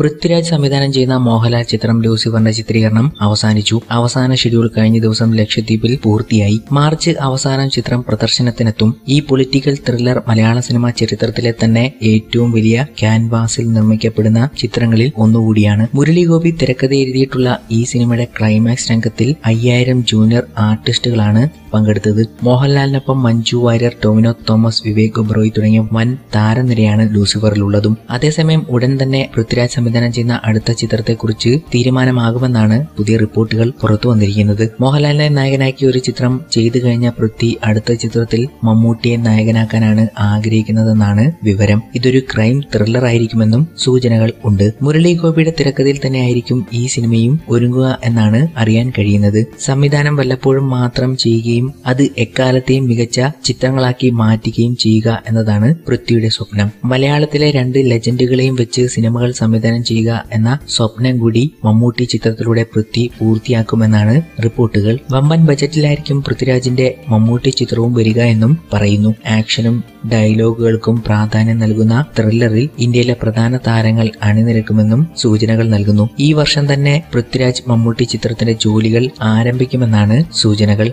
പൃഥ്വിരാജ് സംവിധാനം ചെയ്യുന്ന മോഹൻലാൽ ചിത്രം ലൂസിഫറിന്റെ ചിത്രീകരണം അവസാനിച്ചു. അവസാന ഷെഡ്യൂൾ കഴിഞ്ഞ ദിവസം ലക്ഷദ്വീപിൽ പൂർത്തിയായി. മാർച്ച് അവസാനം ചിത്രം പ്രദർശനത്തിനെത്തും. ഈ പൊളിറ്റിക്കൽ ത്രില്ലർ മലയാള സിനിമാ ചരിത്രത്തിലെ തന്നെ ഏറ്റവും വലിയ ക്യാൻവാസിൽ നിർമ്മിക്കപ്പെടുന്ന ചിത്രങ്ങളിൽ ഒന്നുകൂടിയാണ്. മുരളിഗോപി തിരക്കഥ എഴുതിയിട്ടുള്ള ഈ സിനിമയുടെ ക്ലൈമാക്സ് രംഗത്തിൽ അയ്യായിരം ജൂനിയർ ആർട്ടിസ്റ്റുകളാണ് പങ്കെടുത്തത്. മോഹൻലാലിനൊപ്പം മഞ്ജു വാര്യർ ടോമിനോ തോമസ് വിവേക് ഒബ്രോയ് തുടങ്ങിയ വൻ താരനിരയാണ് ലൂസിഫറിലുള്ളതും. അതേസമയം ഉടൻ തന്നെ പൃഥ്വിരാജ് സംവിധാനം ചെയ്യുന്ന അടുത്ത ചിത്രത്തെക്കുറിച്ച് തീരുമാനമാകുമെന്നാണ് പുതിയ റിപ്പോർട്ടുകൾ പുറത്തു വന്നിരിക്കുന്നത്. മോഹൻലാലിനെ നായകനാക്കിയ ഒരു ചിത്രം ചെയ്തു കഴിഞ്ഞ പൃഥ്വി അടുത്ത ചിത്രത്തിൽ മമ്മൂട്ടിയെ നായകനാക്കാനാണ് ആഗ്രഹിക്കുന്നതെന്നാണ് വിവരം. ഇതൊരു ക്രൈം ത്രില്ലർ ആയിരിക്കുമെന്നും സൂചനകൾ ഉണ്ട്. മുരളി ഗോപിയുടെ തിരക്കഥയിൽ തന്നെയായിരിക്കും ഈ സിനിമയും ഒരുങ്ങുക എന്നാണ് അറിയാൻ കഴിയുന്നത്. സംവിധാനം വല്ലപ്പോഴും മാത്രം ചെയ്യുകയും അത് എക്കാലത്തെയും മികച്ച ചിത്രങ്ങളാക്കി മാറ്റുകയും ചെയ്യുക എന്നതാണ് പൃഥ്വിയുടെ സ്വപ്നം. മലയാളത്തിലെ രണ്ട് ലെജൻഡുകളെയും വെച്ച് സിനിമകൾ സംവിധാനം ചെയ്യുക എന്ന സ്വപ്നം കൂടി മമ്മൂട്ടി ചിത്രത്തിലൂടെ പൃഥ്വി പൂർത്തിയാക്കുമെന്നാണ് റിപ്പോർട്ടുകൾ. വമ്പൻ ബജറ്റിലായിരിക്കും പൃഥ്വിരാജിന്റെ മമ്മൂട്ടി ചിത്രവും വരിക എന്നും പറയുന്നു. ആക്ഷനും ഡയലോഗുകൾക്കും പ്രാധാന്യം നൽകുന്ന ത്രില്ലറിൽ ഇന്ത്യയിലെ പ്രധാന താരങ്ങൾ അണിനിരക്കുമെന്നും സൂചനകൾ നൽകുന്നു. ഈ വർഷം തന്നെ പൃഥ്വിരാജ് മമ്മൂട്ടി ചിത്രത്തിന്റെ ജോലികൾ ആരംഭിക്കുമെന്നാണ് സൂചനകൾ.